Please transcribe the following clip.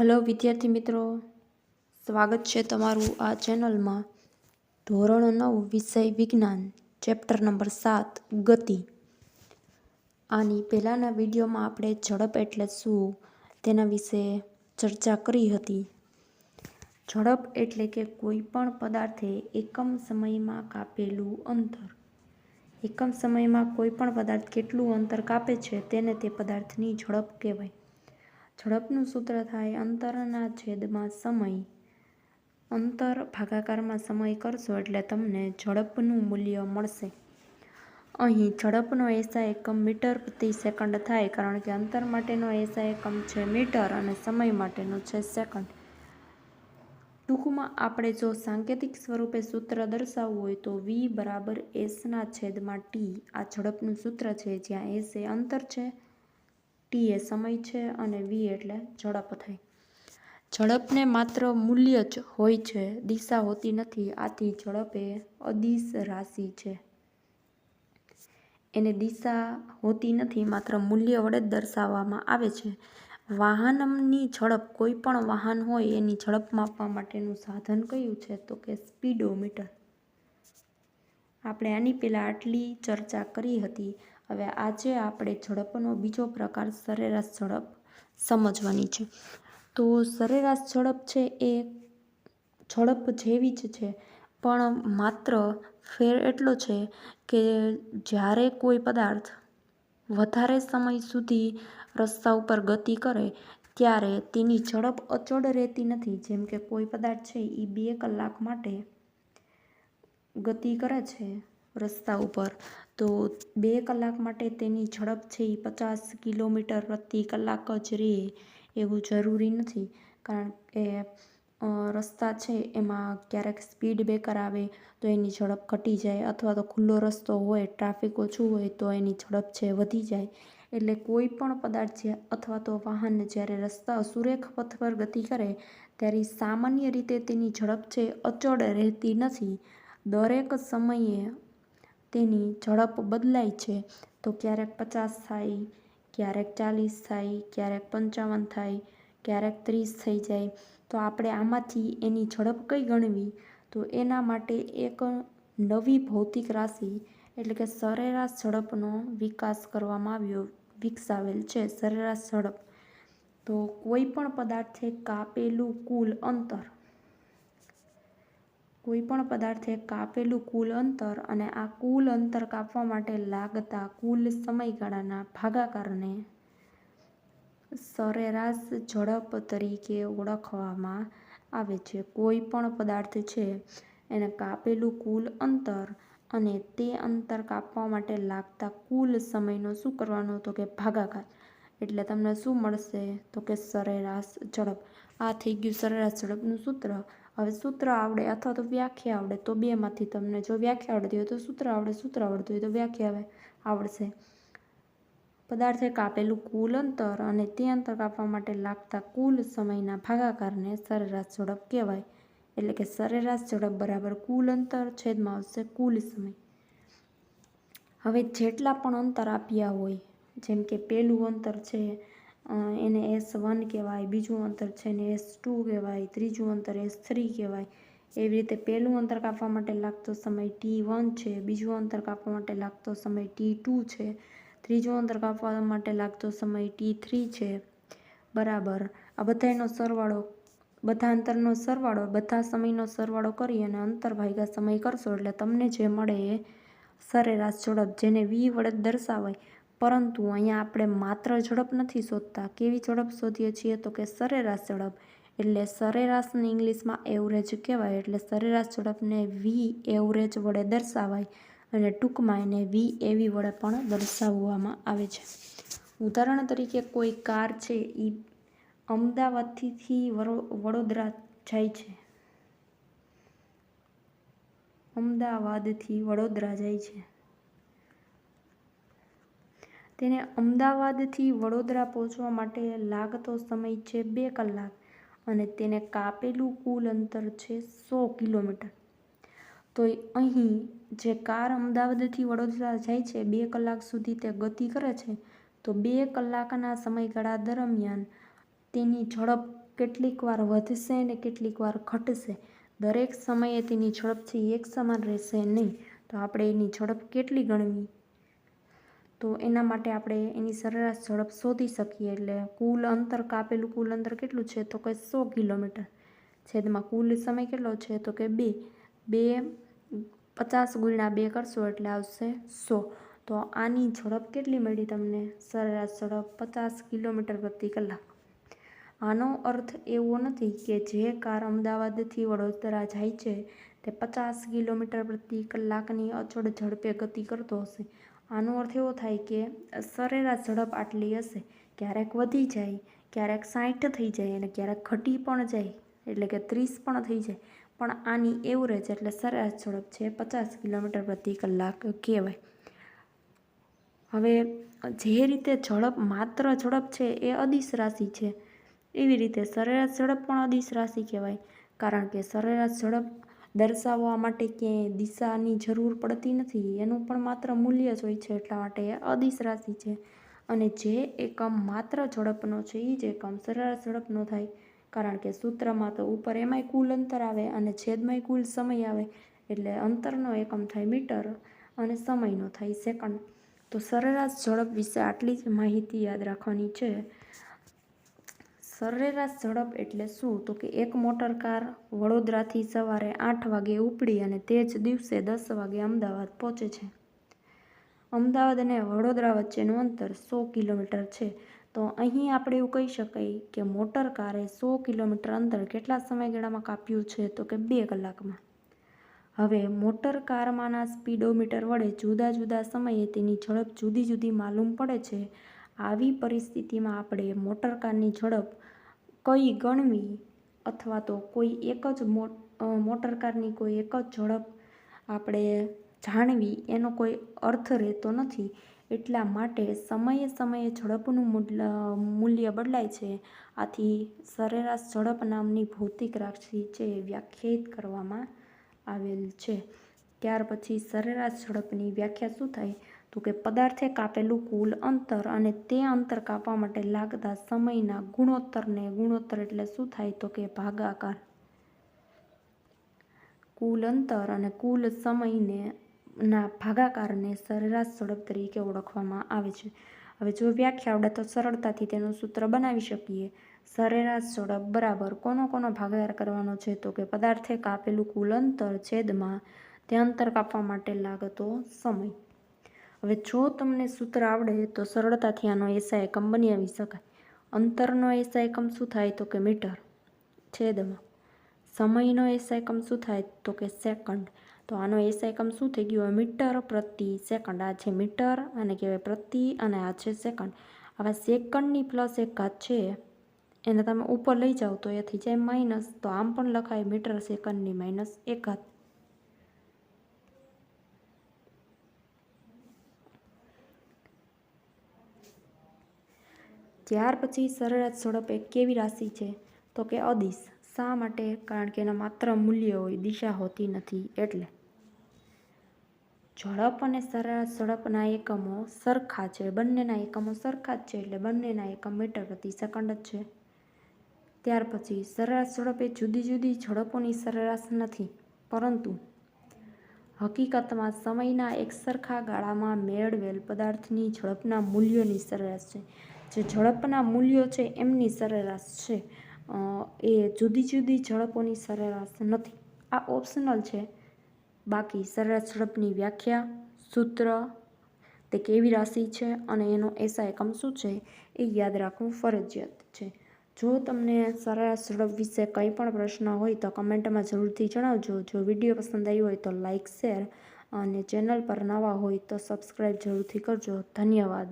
Hello વિદ્યાર્થી મિત્રો, સ્વાગત છે તમારું આ ચેનલમાં. ધોરણ નવ, વિષય વિજ્ઞાન, ચેપ્ટર નંબર સાત, ગતિ. આની પહેલાંના વિડીયોમાં આપણે ઝડપ એટલે શું, તેના વિશે ચર્ચા કરી હતી. ઝડપ એટલે કે કોઈ પણ પદાર્થે એકમ સમયમાં કાપેલું અંતર. એકમ સમયમાં કોઈ પણ પદાર્થ કેટલું અંતર કાપે છે તેને તે પદાર્થની ઝડપ કહેવાય. ઝડપનું સૂત્ર થાય, અંતરના છેદમાં સમય. અંતર ભાગાકારમાં સમય કરશો એટલે તમને ઝડપનું મૂલ્ય મળશે. અહીં ઝડપનો એસા એકમ મીટર પ્રતિ સેકન્ડ થાય કારણ કે અંતર માટેનો એસા એકમ છે મીટર અને સમય માટેનો છે સેકન્ડ. ટૂંકમાં આપણે જો સાંકેતિક સ્વરૂપે સૂત્ર દર્શાવવું હોય તો વી બરાબર એસના છેદમાં ટી આ ઝડપનું સૂત્ર છે જ્યાં એસ એ અંતર છે ટી એ સમય છે અને વી એટલે ઝડપ થાય ઝડપને માત્ર મૂલ્ય જ હોય છે, દિશા હોતી નથી, આથી ઝડપ એ અદિશ રાશિ છે. એને દિશા હોતી નથી, માત્ર મૂલ્ય વડે જ દર્શાવવામાં આવે છે. વાહનની ઝડપ, કોઈ પણ વાહન હોય, એની ઝડપ માપવા માટેનું સાધન કયું છે? તો કે સ્પીડોમીટર. આપણે આની પહેલાં આટલી ચર્ચા કરી હતી. હવે આજે આપણે ઝડપનો બીજો પ્રકાર સરેરાશ ઝડપ સમજવાની છે. તો સરેરાશ ઝડપ છે એ ઝડપ જેવી જ છે, પણ માત્ર ફેર એટલો છે કે જ્યારે કોઈ પદાર્થ વધારે સમય સુધી રસ્તા ઉપર ગતિ કરે, ત્યારે તેની ઝડપ અચળ રહેતી નથી. જેમ કે કોઈ પદાર્થ છે એ બે કલાક માટે ગતિ કરે છે રસ્તા ઉપર. તો બે કલાક માટે તેની ઝડપ છે એ પચાસ કિલોમીટર પ્રતિ કલાક જ રહે એવું જરૂરી નથી. કારણ કે રસ્તા છે એમાં ક્યારેક સ્પીડ બ્રેકર આવે તો એની ઝડપ ઘટી જાય અથવા તો ખુલ્લો રસ્તો હોય, ટ્રાફિક ઓછું હોય તો એની ઝડપ છે વધી જાય. એટલે કોઈ પણ પદાર્થ છે અથવા તો વાહન જ્યારે રસ્તા સુરેખ પથ પર ગતિ કરે ત્યારે સામાન્ય રીતે તેની ઝડપ છે અચળ રહેતી નથી. દરેક સમયે તેની ઝડપ બદલાય છે. તો ક્યારેક પચાસ થાય, ક્યારેક ચાલીસ થાય, ક્યારેક પંચાવન થાય, ક્યારેક ત્રીસ થઈ જાય. તો આપણે આમાંથી એની ઝડપ કઈ ગણવી? તો એના માટે એક નવી ભૌતિક રાશિ એટલે કે સરેરાશ ઝડપનો વિકાસ કરવામાં આવ્યો, વિકસાવેલ છે સરેરાશ ઝડપ. તો કોઈ પણ પદાર્થે કાપેલું કુલ અંતર કોઈ પણ પદાર્થે કાપેલું કુલ અંતર અને આ કુલ અંતર કાપવા માટે લાગતા કુલ સમયગાળાના ભાગાકારને સરેરાશ ઝડપ તરીકે ઓળખવામાં આવે છે. કોઈ પણ પદાર્થ છે, એને કાપેલું કુલ અંતર અને તે અંતર કાપવા માટે લાગતા કુલ સમયનો શું કરવાનો? તો કે ભાગાકાર. એટલે તમને શું મળશે? તો કે સરેરાશ ઝડપ. આ થઈ ગયું સરેરાશ ઝડપનું સૂત્ર. હવે સૂત્ર આવડે અથવા તો વ્યાખ્યા આવડે તો બેમાંથી તમને જો વ્યાખ્યા આવડતી હોય તો સૂત્ર આવડે, સૂત્ર આવડતું હોય તો વ્યાખ્યા આવડશે. પદાર્થે કાપેલું કુલ અંતર અને તે અંતર કાપવા માટે લાગતા કુલ સમયના ભાગાકારને સરેરાશ ઝડપ કહેવાય. એટલે કે સરેરાશ ઝડપ બરાબર કુલ અંતર છેદમાં આવશે કુલ સમય. હવે જેટલા પણ અંતર આપ્યા હોય, જેમ કે પહેલું અંતર છે એને એસ વન કહેવાય, બીજું અંતર છે ને એસ ટુ કહેવાય, ત્રીજું અંતર એસ થ્રી કહેવાય. એવી રીતે પહેલું અંતર કાપવા માટે લાગતો સમય ટી વન છે, બીજું અંતર કાપવા માટે લાગતો સમય ટી ટુ છે, ત્રીજું અંતર કાપવા માટે લાગતો સમય ટી થ્રી છે. બરાબર. આ બધાનો સરવાળો, બધા અંતરનો સરવાળો, બધા સમયનો સરવાળો કરી અને અંતર ભાગ્યા સમય કરશો એટલે તમને જે મળે એ સરેરાશ ઝડપ જેને વી વડે દર્શાવાય. પરંતુ અહીંયા આપણે માત્ર ઝડપ નથી શોધતા. કેવી ઝડપ શોધીએ છીએ તો કે સરેરાશ ઝડપ. એટલે સરેરાશને ઇંગ્લિશમાં એવરેજ કહેવાય. એટલે સરેરાશ ઝડપને વી એવરેજ વડે દર્શાવાય અને ટૂંકમાં એને વી એવી વડે પણ દર્શાવવામાં આવે છે. ઉદાહરણ તરીકે કોઈ કાર છે એ અમદાવાદથી વડોદરા જાય છે. અમદાવાદથી વડોદરા જાય છે. તેને અમદાવાદથી વડોદરા પહોંચવા માટે લાગતો સમય છે બે કલાક અને તેને કાપેલું કુલ અંતર છે સો કિલોમીટર. તો અહીં જે કાર અમદાવાદથી વડોદરા જાય છે બે કલાક સુધી તે ગતિ કરે છે, તો બે કલાકના સમયગાળા દરમિયાન તેની ઝડપ કેટલીક વાર વધશે ને કેટલીક વાર ઘટશે? દરેક સમયે તેની ઝડપ છે એક સમાન રહેશે નહીં. તો આપણે એની ઝડપ કેટલી ગણવી? તો એના માટે આપણે એની સરેરાશ ઝડપ શોધી શકીએ એટલે કુલ અંતર કાપેલું કુલ અંતર કેટલું છે તો કે સો કિલોમીટર. છેદમાં કુલ સમય કેટલો છે તો કે બે. બે પચાસ ગુણ્યા બે કરશો એટલે આવશે સો. તો આની ઝડપ કેટલી મળી તમને? સરેરાશ ઝડપ પચાસ કિલોમીટર પ્રતિ કલાક. આનો અર્થ એવો નથી કે જે કાર અમદાવાદથી વડોદરા જાય છે તે પચાસ કિલોમીટર પ્રતિ કલાકની અચળ ઝડપે ગતિ કરતો હશે. આનો અર્થ એવો થાય કે સરેરાશ ઝડપ આટલી હશે, ક્યારેક વધી જાય, ક્યારેક સાઠ થઈ જાય અને ક્યારેક ઘટી પણ જાય, એટલે કે ત્રીસ પણ થઈ જાય. પણ આની એવરેજ એટલે સરેરાશ ઝડપ છે પચાસ કિલોમીટર પ્રતિ કલાક કહેવાય. હવે જે રીતે ઝડપ માત્ર ઝડપ છે એ અદિશ રાશિ છે, એવી રીતે સરેરાશ ઝડપ પણ અદિશ રાશિ કહેવાય. કારણ કે સરેરાશ ઝડપ દર્શાવવા માટે ક્યાંય દિશાની જરૂર પડતી નથી. એનું પણ માત્ર મૂલ્ય જ હોય છે, એટલા માટે એ અદિશ રાશિ છે. અને જે એકમ માત્ર ઝડપનો છે એ જ એકમ સરેરાશ ઝડપનો થાય. કારણ કે સૂત્રમાં તો ઉપર એમાંય કુલ અંતર આવે અને છેદમાંય કુલ સમય આવે. એટલે અંતરનો એકમ થાય મીટર અને સમયનો થાય સેકન્ડ. તો સરેરાશ ઝડપ વિશે આટલી જ માહિતી યાદ રાખવાની છે. સરેરાશ ઝડપ એટલે શું? તો કે એક મોટર કાર વડોદરાથી સવારે આઠ વાગે ઉપડી અને તે જ દિવસે દસ વાગે અમદાવાદ પહોંચે છે. અમદાવાદ અને વડોદરા વચ્ચેનું અંતર સો કિલોમીટર છે. તો અહીં આપણે એવું કહી શકાય કે મોટર કારે સો કિલોમીટર અંતર કેટલા સમયગાળામાં કાપ્યું છે? તો કે બે કલાકમાં. હવે મોટર કારમાંના સ્પીડોમીટર વડે જુદા જુદા સમયે તેની ઝડપ જુદી જુદી માલુમ પડે છે. આવી પરિસ્થિતિમાં આપણે મોટર કારની ઝડપ કઈ ગણવી અથવા તો કોઈ એક જ મોટર કારની કોઈ એક જ ઝડપ આપણે જાણવી એનો કોઈ અર્થ રહેતો નથી. એટલા માટે સમયે સમયે ઝડપનું મૂલ્ય બદલાય છે. આથી સરેરાશ ઝડપ નામની ભૌતિક રાશિ છે વ્યાખ્યાયિત કરવામાં આવેલ છે. ત્યાર પછી સરેરાશ ઝડપની વ્યાખ્યા શું થાય? તો કે પદાર્થે કાપેલું કુલ અંતર અને તે અંતર કાપવા માટે લાગતા સમયના ગુણોત્તરને ગુણોત્તર એટલે શું થાય તો કે ભાગાકાર. કુલ અંતર અને કુલ સમયને ના ભાગાકારને સરેરાશ ઝડપ તરીકે ઓળખવામાં આવે છે. હવે જો વ્યાખ્યા આવડે તો સરળતાથી તેનું સૂત્ર બનાવી શકીએ. સરેરાશ ઝડપ બરાબર કોનો કોનો ભાગાકાર કરવાનો છે તો કે પદાર્થે કાપેલું કુલ અંતર છેદમાં તે અંતર કાપવા માટે લાગતો સમય. હવે જો તમને સૂત્ર આવડે તો સરળતાથી આનો એસા એકમ બનાવી શકાય. અંતરનો એસા એકમ શું થાય તો કે મીટર? છેદમાં. સમયનો એસા એકમ શું થાય તો કે સેકન્ડ? તો આનો એસા એકમ શું થઈ ગયો? મીટર પ્રતિ સેકન્ડ. આ છે મીટર અને કહેવાય પ્રતિ અને આ છે સેકન્ડ. હવે સેકન્ડની પ્લસ એક ઘાત છે. એને તમે ઉપર લઈ જાઓ તો એ થઈ જાય માઇનસ. તો આમ પણ લખાય મીટર સેકન્ડની માઇનસ એક ઘાત. ત્યાર પછી સરેરાશ ઝડપ એ કેવી રાશિ છે? તો કે અદિશ. શા માટે? કારણ કે એના માત્ર મૂલ્ય હોય દિશા હોતી નથી એટલે. ઝડપ અને સરેરાશ ઝડપના એકમો સરખા છે. બંનેના એકમો સરખા જ છે એટલે બંનેના એકમ મીટર પ્રતિ સેકન્ડ જ છે. ત્યાર પછી સરેરાશ ઝડપ એ જુદી જુદી ઝડપોની સરેરાશ નથી. પરંતુ હકીકતમાં સમયના એક સરખા ગાળામાં મેળવેલ પદાર્થની ઝડપના મૂલ્યોની સરેરાશ છે. જે ઝડપના મૂલ્યો છે એમની સરેરાશ છે. એ જુદી જુદી ઝડપોની સરેરાશ નથી. આ ઓપ્શનલ છે. બાકી સરેરાશ ઝડપની વ્યાખ્યા, સૂત્ર તે કેવી રાશિ છે અને એનો એસા એકમ શું છે એ યાદ રાખવું ફરજિયાત છે. જો તમને સરેરાશ ઝડપ વિશે કંઈ પણ પ્રશ્ન હોય તો કમેન્ટમાં જરૂરથી જણાવજો. જો વીડિયો પસંદ આવ્યો હોય તો લાઇક શેર અને ચેનલ પર નવા હોય તો સબસ્ક્રાઈબ જરૂરથી કરજો. ધન્યવાદ.